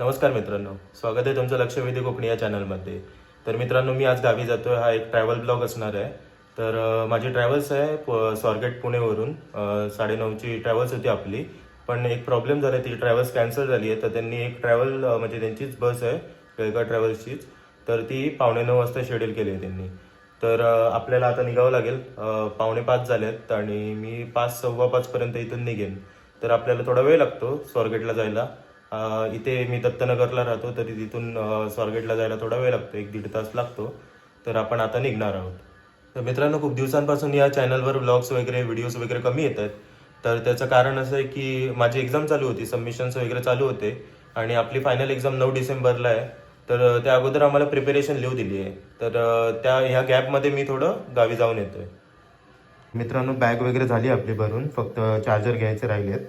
नमस्कार मित्रांनो स्वागत आहे तुमचं लक्षवेधी कोकणी या चॅनलमध्ये. तर मित्रांनो मी आज गावी जातोय हा एक ट्रॅव्हल ब्लॉग असणार आहे. तर माझी ट्रॅव्हल्स आहे प- स्वारगेट पुणेवरून. साडेनऊची ट्रॅव्हल्स होती आपली पण एक प्रॉब्लेम झाला ती ट्रॅव्हल्स कॅन्सल झाली आहे तर त्यांनी एक ट्रॅव्हल म्हणजे त्यांचीच बस आहे केळकर ट्रॅव्हल्सचीच तर ती पावणे नऊ वाजता शेड्यूल केली आहे त्यांनी. तर आपल्याला आता निघावं लागेल पावणे पाच झालेत आणि मी पाच सव्वा पाचपर्यंत इथून निघेन. तर आपल्याला थोडा वेळ लागतो स्वारगेटला जायला. इथे मी दत्तनगरला राहतो तरी तिथून स्वारगेटला जायला थोडा वेळ लागतो एक दीड तास लागतो. तर आपण आता निघणार आहोत. तर मित्रांनो खूप दिवसांपासून या चॅनलवर व्लॉग्स वगैरे व्हिडिओज वगैरे कमी येत आहेत. तर त्याचं कारण असं आहे की माझी एक्झाम चालू होती सबमिशन्स वगैरे चालू होते. आणि आपली फायनल एक्झाम नऊ डिसेंबरला आहे. तर त्या अगोदर आम्हाला प्रिपरेशन लिहू दिली आहे. तर त्या ह्या गॅपमध्ये मी थोडं गावी जाऊन येतोय. मित्रांनो बॅग वगैरे झाली आपली भरून फक्त चार्जर घ्यायचे राहिलेत.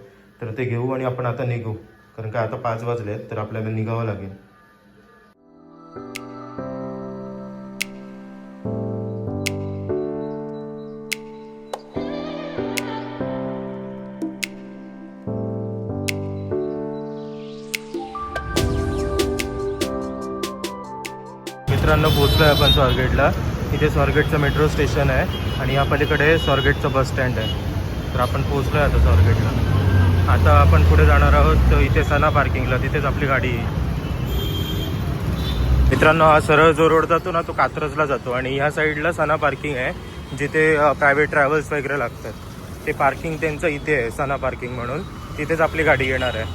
तर ते घेऊ आणि आपण आता निघू. कारण का आता पाच वाजलेत तर आपल्याला निघावं लागेल. मित्रांनो पोहोचलोय आपण स्वारगेटला. इथे स्वारगेटचं मेट्रो स्टेशन आहे आणि या पलीकडे स्वारगेटचं बस स्टँड आहे. तर आपण पोहोचलोय आता स्वारगेटला. आता आपण पुढे जाणार आहोत तर इथे सना पार्किंगला तिथेच आपली गाडी. येईल मित्रांनो हा सरळ जो रोड जातो ना तो कात्रजला जातो. आणि ह्या साईडला सना पार्किंग आहे जिथे प्रायव्हेट ट्रॅव्हल्स वगैरे लागतात. ते पार्किंग त्यांचं इथे आहे सना पार्किंग म्हणून. तिथेच आपली गाडी येणार आहे.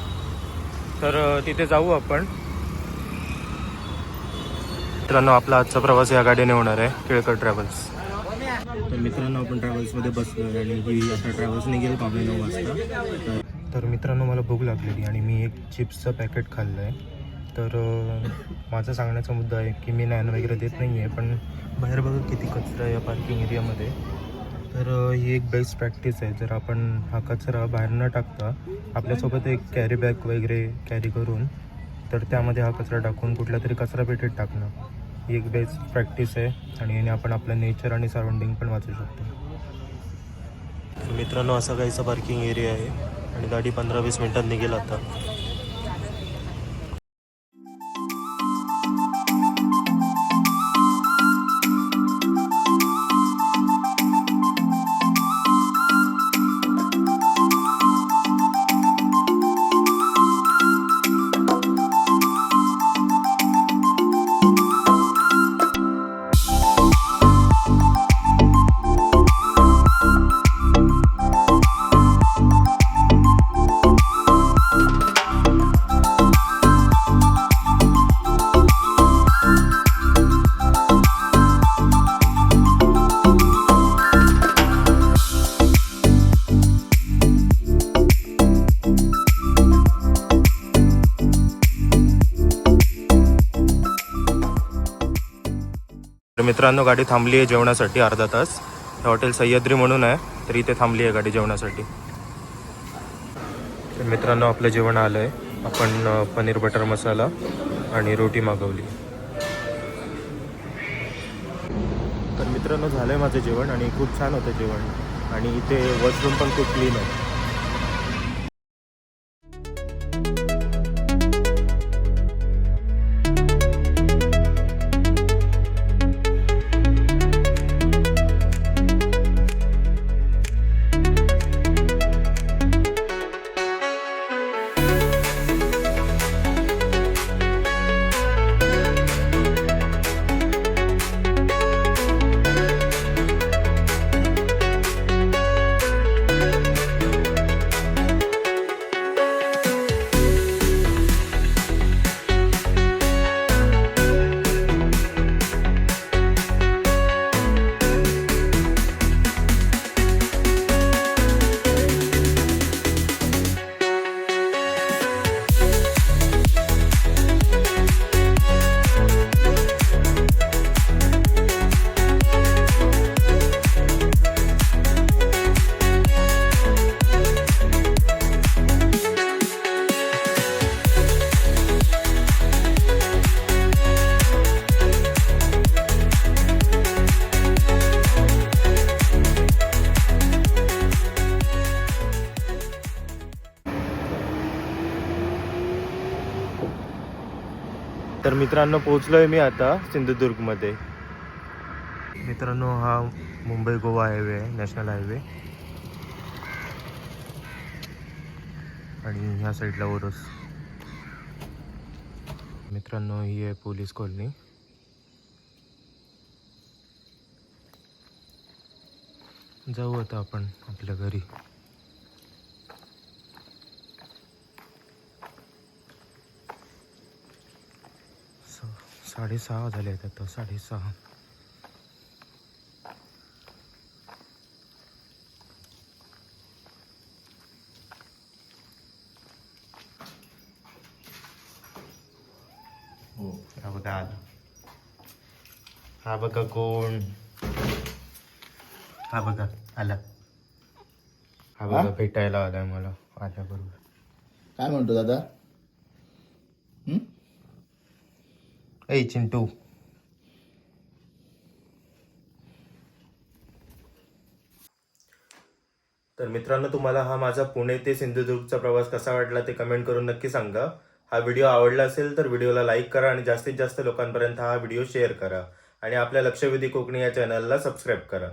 तर तिथे जाऊ आपण. मित्रांनो आपला आजचा प्रवास या गाडीने होणार आहे केळकर ट्रॅव्हल्स तर मित्रांनो आपण ट्रॅव्हल्समध्ये बसलो आणि ही आता ट्रॅव्हल्स निघेल पावणे नऊ वाजता. तर- मित्रांनो मला भूक लागलेली आणि मी एक चिप्सचं पॅकेट खाल्लं आहे तर माझा सांगण्याचा मुद्दा आहे की मी नॅन वगैरे देत नाही आहे पण बाहेर बघा किती कचरा या पार्किंग एरियामध्ये तर ही एक बेस्ट प्रॅक्टिस आहे. जर आपण हा कचरा बाहेर न टाकता आपल्यासोबत एक कॅरी बॅग वगैरे कॅरी करून तर त्यामध्ये हा कचरा टाकून कुठल्या तरी कचरा पेटीत टाकणं ही एक बेस्ट प्रॅक्टिस आहे. आणि याने आपण आपलं नेचर आणि सराउंडिंग पण वाचू शकतो. मित्रांनो असा काहीसा पार्किंग एरिया आहे. आणि गाडी पंधरा वीस मिनटात निघेल आता. मित्रांनो गाडी थांबली आहे जेवणासाठी अर्धा तास. हे हॉटेल सह्याद्री म्हणून आहे तर इथे थांबली आहे गाडी जेवणासाठी. तर मित्रांनो आपलं जेवण आलं आहे आपण पनीर बटर मसाला आणि रोटी मागवली. तर मित्रांनो झालं आहे माझं जेवण आणि खूप छान होतं जेवण. आणि इथे वॉशरूम पण खूप क्लीन आहे. तर मित्रांनो पोहोचलोय मी आता सिंधुदुर्गमध्ये. मित्रांनो हा मुंबई गोवा हायवे आहे नॅशनल हायवे. आणि ह्या साईडला ओरस. मित्रांनो ही आहे पोलीस कॉलनी. जाऊ आता आपण आपल्या घरी. साडेसहा झाले आहेत आता साडेसहा. हा बघा आला हा बघा कोण. हा बघा आला. हा बघा? भेटायला आलाय मला आल्या बरोबर काय म्हणतो दादा? हं? ए चिंटू तर मित्रांनो तुम्हाला हा माझा पुणे ते सिंधुदुर्गचा प्रवास कसा वाटला ते कमेंट करून नक्की सांगा. हा व्हिडिओ आवडला असेल तर व्हिडिओला लाईक करा आणि जास्तीत जास्त लोकांपर्यंत हा व्हिडिओ शेअर करा. आणि आपल्या लक्षवेधी कोकणी या चॅनलला सबस्क्राईब करा.